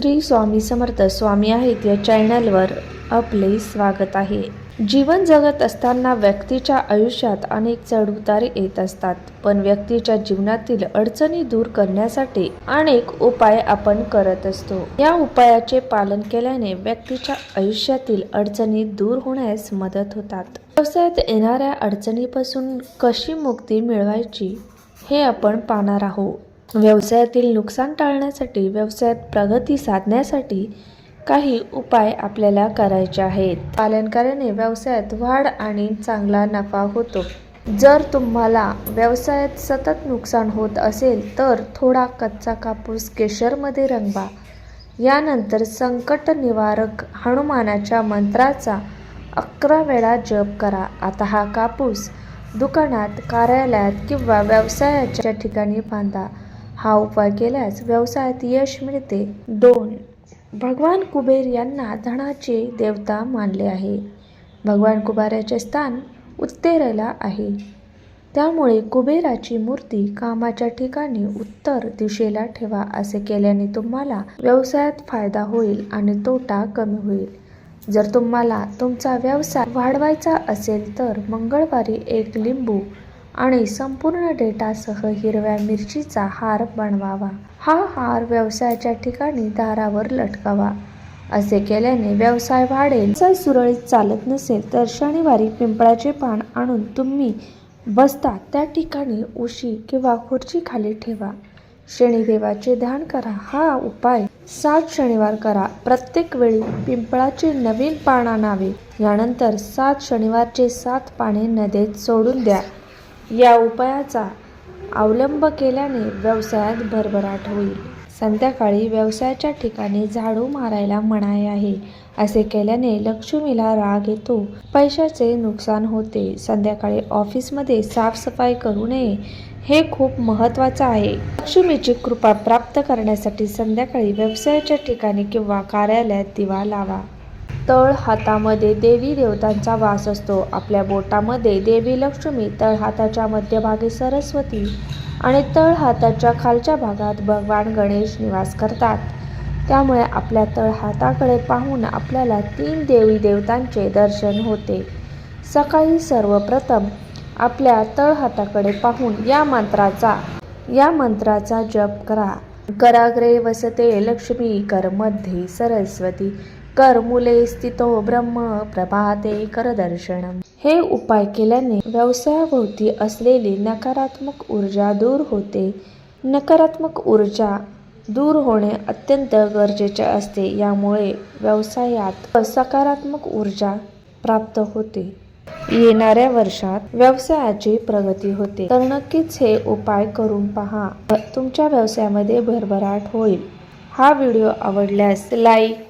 श्री स्वामी समर्थ स्वामी आहेत या चॅनलवर आपले स्वागत आहे. जीवन जगत असताना व्यक्तीच्या आयुष्यात अनेक चढउतारे येत असतात पण व्यक्तीच्या जीवनातील अडचणी दूर करण्यासाठी अनेक उपाय आपण करत असतो. या उपायाचे पालन केल्याने व्यक्तीच्या आयुष्यातील अडचणी दूर होण्यास मदत होतात. व्यवसायात येणाऱ्या अडचणीपासून कशी मुक्ती मिळवायची हे आपण पाहणार आहोत. व्यवसायातील नुकसान टाळण्यासाठी व्यवसायात प्रगती साधण्यासाठी काही उपाय आपल्याला करायचे आहेत. पालनकऱ्याने व्यवसायात वाढ आणि चांगला नफा होतो. जर तुम्हाला व्यवसायात सतत नुकसान होत असेल तर थोडा कच्चा कापूस केशरमध्ये रंगवा. यानंतर संकट निवारक हनुमानाच्या मंत्राचा अकरा वेळा जप करा. आता हा कापूस दुकानात कार्यालयात किंवा व्यवसायाच्या ठिकाणी बांधा. हा उपाय केल्यास व्यवसायात यश मिळते. दोन भगवान कुबेर यांना धनाचे देवता मानले आहे. भगवान कुबेराचे स्थान उत्तरेला आहे. त्यामुळे कुबेराची मूर्ती कामाच्या ठिकाणी उत्तर दिशेला ठेवा असे केल्याने तुम्हाला व्यवसायात फायदा होईल आणि तोटा कमी होईल. जर तुम्हाला तुमचा व्यवसाय वाढवायचा असेल तर मंगळवारी एक लिंबू आणि संपूर्ण डेटासह हिरव्या मिरचीचा हार बनवावा. हा हार व्यवसायाच्या ठिकाणी दारावर लटकावा. असे केल्याने व्यवसाय वाढेल. व्यवसाय सुरळीत चालत नसेल तर शनिवारी पिंपळाचे पान आणून तुम्ही बसता त्या ठिकाणी उशी किंवा खुर्ची खाली ठेवा. शनिदेवाचे ध्यान करा. हा उपाय सात शनिवार करा. प्रत्येक वेळी पिंपळाचे नवीन पान आणावे. यानंतर सात शनिवारचे सात पाने नदीत सोडून द्या. या उपायाचा अवलंब केल्याने व्यवसायात भरभराट होईल. संध्याकाळी व्यवसायाच्या ठिकाणी झाडू मारायला मनाई आहे. असे केल्याने लक्ष्मीला राग येतो. पैशाचे नुकसान होते. संध्याकाळी ऑफिसमध्ये साफसफाई करू नये हे खूप महत्त्वाचं आहे. लक्ष्मीची कृपा प्राप्त करण्यासाठी संध्याकाळी व्यवसायाच्या ठिकाणी किंवा कार्यालयात दिवा लावा. तळ हातामध्ये देवी देवतांचा वास असतो. आपल्या बोटामध्ये देवी लक्ष्मी तळ हाताच्या मध्यभागी सरस्वती आणि तळ हाताच्या खालच्या भागात भगवान गणेश निवास करतात. त्यामुळे आपल्या तळ हाताकडे पाहून आपल्याला तीन देवी देवतांचे दर्शन होते. सकाळी सर्वप्रथम आपल्या तळ हाताकडे पाहून या मंत्राचा या मंत्राचा जप करा. कराग्रे वसते लक्ष्मी कर मध्ये सरस्वती. कर मुले स्थितो ब्रह्म प्रभाते करदर्शनम. हे उपाय केल्याने व्यवसायाभोवती असलेली नकारात्मक ऊर्जा दूर होते. नकारात्मक ऊर्जा दूर होणे अत्यंत गरजेचे असते. यामुळे व्यवसायात सकारात्मक ऊर्जा प्राप्त होते. येणाऱ्या वर्षात व्यवसायाची प्रगती होते. तर नक्कीच हे उपाय करून पहा. तुमच्या व्यवसायामध्ये भरभराट होईल. हा व्हिडिओ आवडल्यास लाईक